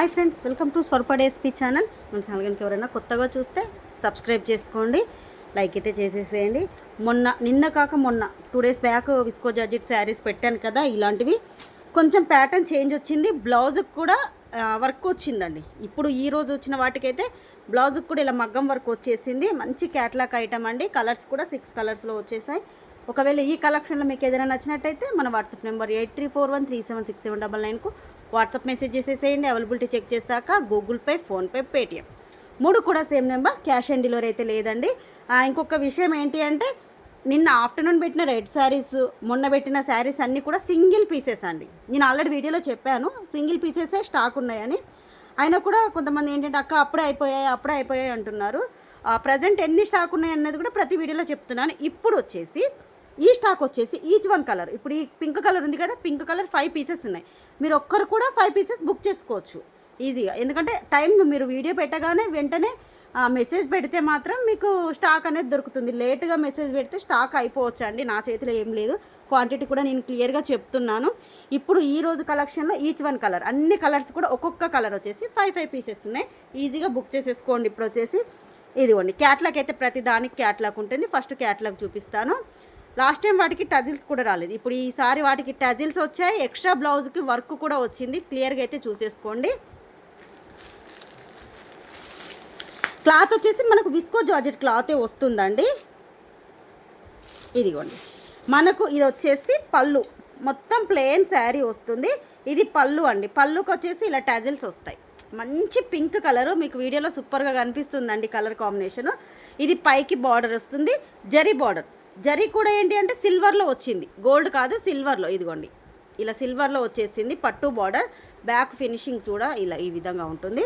Hi friends welcome to స్వర్పడేస్పీ channel. మన channel కనుక ఎవరైనా కొత్తగా చూస్తే సబ్స్క్రైబ్ చేసుకోండి లైక్ అయితే చేసేసేయండి. మొన్న నిన్న కాక మొన్న two days back visco georgette saris పెట్టాను కదా ఇలాంటివి. కొంచెం ప్యాటర్న్ చేంజ్ వచ్చింది బ్లౌజ్కి కూడా వర్క్ వచ్చిందండి. ఇప్పుడు ఈ రోజు వచ్చిన వాటికైతే బ్లౌజ్కి కూడా ఇలా మగ్గం వర్క్ వచ్చేసింది. మంచి క్యాట్లాక్ ఐటమ్ అండి. కలర్స్ కూడా సిక్స్ కలర్స్లో వచ్చేసాయి. ఒకవేళ ఈ కలెక్షన్లో మీకు ఏదైనా నచ్చినట్టయితే మన WhatsApp number eight three four one three seven six seven double నైన్కు WhatsApp message చేసేసేయండి. అవైలబిలిటీ చెక్ చేశాక గూగుల్ పే ఫోన్పే పేటిఎం మూడు కూడా same number cash on delivery అయితే లేదండి. ఇంకొక విషయం ఏంటి అంటే నిన్న ఆఫ్టర్నూన్ పెట్టిన రెడ్ శారీస్ మొన్న పెట్టిన శారీస్ అన్నీ కూడా సింగిల్ పీసెస్ అండి. నేను ఆల్రెడీ వీడియోలో చెప్పాను సింగిల్ పీసెసే స్టాక్ ఉన్నాయని. అయినా కూడా కొంతమంది ఏంటంటే అక్క అప్పుడే అయిపోయాయి అప్పుడే అయిపోయాయి అంటున్నారు. ప్రజెంట్ ఎన్ని స్టాక్ ఉన్నాయి అన్నది కూడా ప్రతి వీడియోలో చెప్తున్నాను. ఇప్పుడు వచ్చేసి ఈ స్టాక్ వచ్చేసి ఈచ్ వన్ కలర్. ఇప్పుడు ఈ పింక్ కలర్ ఉంది కదా పింక్ కలర్ ఫైవ్ పీసెస్ ఉన్నాయి. మీరు ఒక్కరు కూడా ఫైవ్ పీసెస్ బుక్ చేసుకోవచ్చు. ఈజీగా. ఎందుకంటే టైం మీరు వీడియో పెట్టగానే వెంటనే ఆ, మెసేజ్ పెడితే మాత్రం మీకు స్టాక్ అనేది దొరుకుతుంది. లేట్గా మెసేజ్ పెడితే స్టాక్ అయిపోవచ్చు అండి నా చేతిలో ఏం లేదు. క్వాంటిటీ కూడా నేను క్లియర్గా చెప్తున్నాను. ఇప్పుడు ఈ రోజు కలెక్షన్లో ఈచ్ వన్ కలర్. అన్ని కలర్స్ కూడా ఒక్కొక్క కలర్ వచ్చేసి ఫైవ్ ఫైవ్ పీసెస్ ఉన్నాయి. ఈజీగా బుక్ చేసేసుకోండి. ఇప్పుడు వచ్చేసి ఇదిగోండి. క్యాట్లాగ్ అయితే ప్రతి దానికి క్యాట్లాగ్ ఉంటుంది. ఫస్ట్ క్యాట్లాగ్ చూపిస్తాను. లాస్ట్ టైం వాటికి టజిల్స్ కూడా రాలేదు. ఇప్పుడు ఈసారి వాటికి టజిల్స్ వచ్చాయి. ఎక్స్ట్రా బ్లౌజ్కి వర్క్ కూడా వచ్చింది. క్లియర్గా అయితే చూసేసుకోండి. క్లాత్ వచ్చేసి మనకు విస్కో జార్జెట్ క్లాతే వస్తుందండి. ఇదిగోండి. మనకు ఇది వచ్చేసి పళ్ళు. మొత్తం ప్లెయిన్ శారీ వస్తుంది. ఇది పళ్ళు అండి. పళ్ళుకి వచ్చేసి ఇలా టజిల్స్ వస్తాయి. మంచి పింక్ కలరు. మీకు వీడియోలో సూపర్గా కనిపిస్తుందండి కలర్ కాంబినేషన్. ఇది పైకి బార్డర్ వస్తుంది. జరీ బార్డర్. జరీ కూడా ఏంటి అంటే సిల్వర్లో వచ్చింది. గోల్డ్ కాదు సిల్వర్లో. ఇదిగోండి. ఇలా సిల్వర్లో వచ్చేసింది. పట్టు బార్డర్ బ్యాక్ ఫినిషింగ్ కూడా ఇలా ఈ విధంగా ఉంటుంది.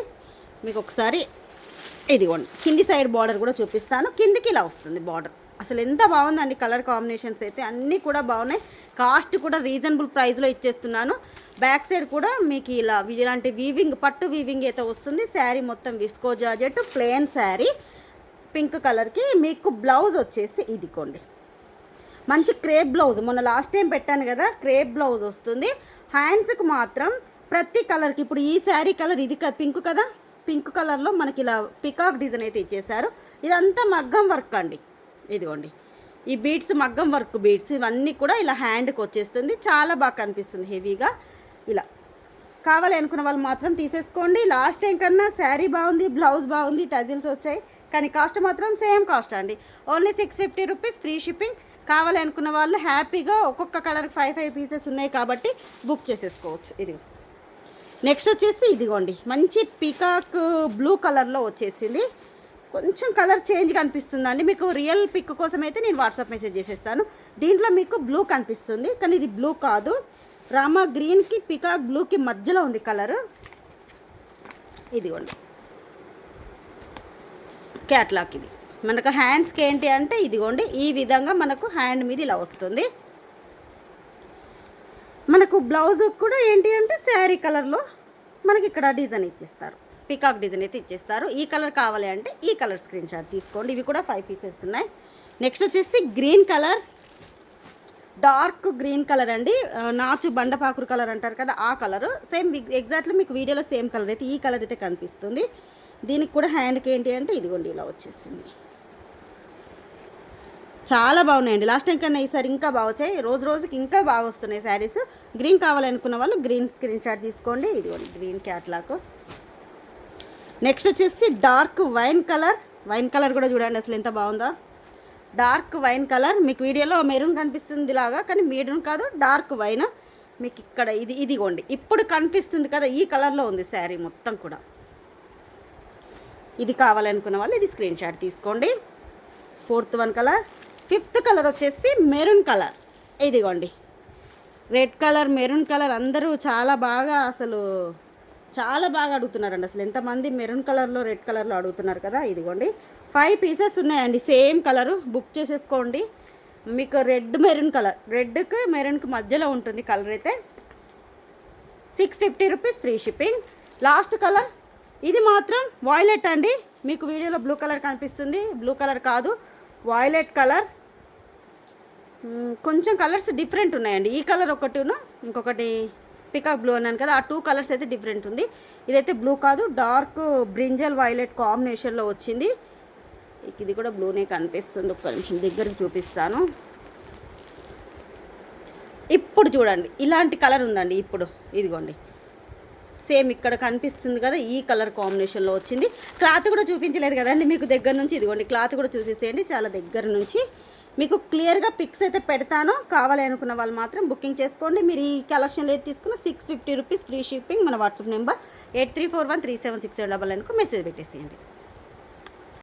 మీకు ఒకసారి ఇదిగోండి. కింది సైడ్ బార్డర్ కూడా చూపిస్తాను. కిందికి ఇలా వస్తుంది బార్డర్. అసలు ఎంత బాగుందండి కలర్ కాంబినేషన్స్ అయితే. అన్నీ కూడా బాగున్నాయి. కాస్ట్ కూడా రీజనబుల్ ప్రైస్లో ఇచ్చేస్తున్నాను. బ్యాక్ సైడ్ కూడా మీకు ఇలా ఇలాంటి వీవింగ్ పట్టు వీవింగ్ అయితే వస్తుంది. శారీ మొత్తం visco georgette plain sari. Pink కలర్కి మీకు బ్లౌజ్ వచ్చేసి ఇదిగోండి. మంచి క్రేప్ బ్లౌజ్. మొన్న లాస్ట్ టైం పెట్టాను కదా క్రేప్ బ్లౌజ్ వస్తుంది. హ్యాండ్స్కి మాత్రం ప్రతి కలర్కి ఇప్పుడు ఈ శారీ కలర్ ఇది పింక్ కదా? పింక్ కలర్లో మనకి ఇలా పికాక్ డిజైన్ అయితే ఇచ్చేసారు ఇదంతా మగ్గం వర్క్ అండి. ఇదిగోండి. ఈ బీడ్స్ మగ్గం వర్క్ బీడ్స్ ఇవన్నీ కూడా ఇలా హ్యాండ్కి వచ్చేస్తుంది. చాలా బాగా కనిపిస్తుంది హెవీగా. ఇలా. కావాలి అనుకున్న వాళ్ళు మాత్రం తీసేసుకోండి. లాస్ట్ టైం కన్నా శారీ బాగుంది బ్లౌజ్ బాగుంది టజిల్స్ వచ్చాయి. కానీ కాస్ట్ మాత్రం సేమ్ కాస్ట్ అండి. Only six fifty rupees free shipping కావాలనుకున్న వాళ్ళు హ్యాపీగా ఒక్కొక్క కలర్ ఫైవ్ ఫైవ్ పీసెస్ ఉన్నాయి కాబట్టి బుక్ చేసేసుకోవచ్చు. ఇది నెక్స్ట్ వచ్చేసి ఇదిగోండి. మంచి పీకాక్ బ్లూ కలర్లో వచ్చేసింది. కొంచెం కలర్ చేంజ్ కనిపిస్తుందండి. మీకు రియల్ పిక్ కోసం అయితే నేను వాట్సాప్ మెసేజ్ చేసేస్తాను. దీంట్లో మీకు బ్లూ కనిపిస్తుంది. కానీ ఇది బ్లూ కాదు. రామా గ్రీన్కి పికాక్ బ్లూకి మధ్యలో ఉంది కలరు ఇదిగోండి. క్యాట్లాక్ ఇది. మనకు హ్యాండ్స్కి ఏంటి అంటే ఇదిగోండి ఈ విధంగా మనకు హ్యాండ్ మీద ఇలా వస్తుంది. మనకు బ్లౌజ్ కూడా ఏంటి అంటే శారీ కలర్లో మనకి ఇక్కడ డిజైన్ ఇచ్చేస్తారు. పికాక్ డిజైన్ అయితే ఇచ్చేస్తారు. ఈ కలర్ కావాలి అంటే ఈ కలర్ స్క్రీన్ షాట్ తీసుకోండి. ఇవి కూడా ఫైవ్ పీసెస్ ఉన్నాయి. నెక్స్ట్ వచ్చేసి green colour. Dark green colour అండి. నాచు బండపాకురు కలర్ అంటారు కదా ఆ కలరు. సేమ్ ఎగ్జాక్ట్లీ మీకు వీడియోలో సేమ్ కలర్ అయితే ఈ కలర్ అయితే కనిపిస్తుంది. దీనికి కూడా హ్యాండ్కి ఏంటి అంటే ఇదిగోండి ఇలా వచ్చేసింది. చాలా బాగున్నాయండి. లాస్ట్ టైం కన్నా ఈసారి ఇంకా బాగా వచ్చాయి. రోజు రోజుకి ఇంకా బాగా వస్తున్నాయి శారీస్. గ్రీన్ కావాలనుకున్న వాళ్ళు గ్రీన్ స్క్రీన్ షాట్ తీసుకోండి. ఇదిగోండి గ్రీన్ క్యాట్లాక్ నెక్స్ట్ వచ్చేసి dark wine colour. Wine colour కూడా చూడండి అసలు ఎంత బాగుందో. Dark wine colour. మీకు వీడియోలో మెరూన్ కనిపిస్తుంది ఇలాగా కానీ మెరూన్ కాదు డార్క్ వైన్. మీకు ఇక్కడ ఇది ఇదిగోండి. ఇప్పుడు కనిపిస్తుంది కదా ఈ కలర్లో ఉంది శారీ మొత్తం కూడా. ఇది కావాలనుకున్న వాళ్ళు ఇది స్క్రీన్ షాట్ తీసుకోండి. Fourth one colour. Fifth colour వచ్చేసి మెరూన్ కలర్. ఇదిగోండి. రెడ్ కలర్ మెరూన్ కలర్ అందరూ చాలా బాగా అసలు చాలా బాగా అడుగుతున్నారండి. అసలు ఎంతమంది మెరూన్ కలర్లో రెడ్ కలర్లో అడుగుతున్నారు కదా? ఇదిగోండి. ఫైవ్ పీసెస్ ఉన్నాయండి. Same colour. బుక్ చేసేసుకోండి. మీకు రెడ్ మెరూన్ కలర్. రెడ్కి మెరూన్కి మధ్యలో ఉంటుంది కలర్ అయితే. Six fifty rupees free shipping. Last colour. ఇది మాత్రం వాయిలెట్ అండి. మీకు వీడియోలో బ్లూ కలర్ కనిపిస్తుంది. బ్లూ కలర్ కాదు. వాయిలెట్ కలర్ hmm, కొంచెం కలర్స్ డిఫరెంట్ ఉన్నాయండి. ఈ కలర్ ఒకటిను ఇంకొకటి పికాక్ బ్లూ అన్నాను కదా ఆ టూ కలర్స్ అయితే డిఫరెంట్ ఉంది. ఇదైతే బ్లూ కాదు డార్క్ బ్రింజల్ వైలెట్ కాంబినేషన్లో వచ్చింది. ఇది కూడా బ్లూనే కనిపిస్తుంది. ఒక్క నిమిషం దగ్గరకు చూపిస్తాను. ఇప్పుడు చూడండి ఇలాంటి కలర్ ఉందండి ఇప్పుడు. ఇదిగోండి. సేమ్ ఇక్కడ కనిపిస్తుంది కదా ఈ కలర్ కాంబినేషన్లో వచ్చింది. క్లాత్ కూడా చూపించలేదు కదండి మీకు దగ్గర నుంచి. ఇదిగోండి క్లాత్ కూడా చూసేసేయండి చాలా దగ్గర నుంచి. మీకు క్లియర్గా పిక్స్ అయితే పెడతాను. కావాలి అనుకున్న వాళ్ళు మాత్రం బుకింగ్ చేసుకోండి. మీరు ఈ కలెక్షన్లో ఏది తీసుకున్న six fifty rupees free shipping మన WhatsApp number eight three four one three seven six seven double నైన్కు message పెట్టేసేయండి.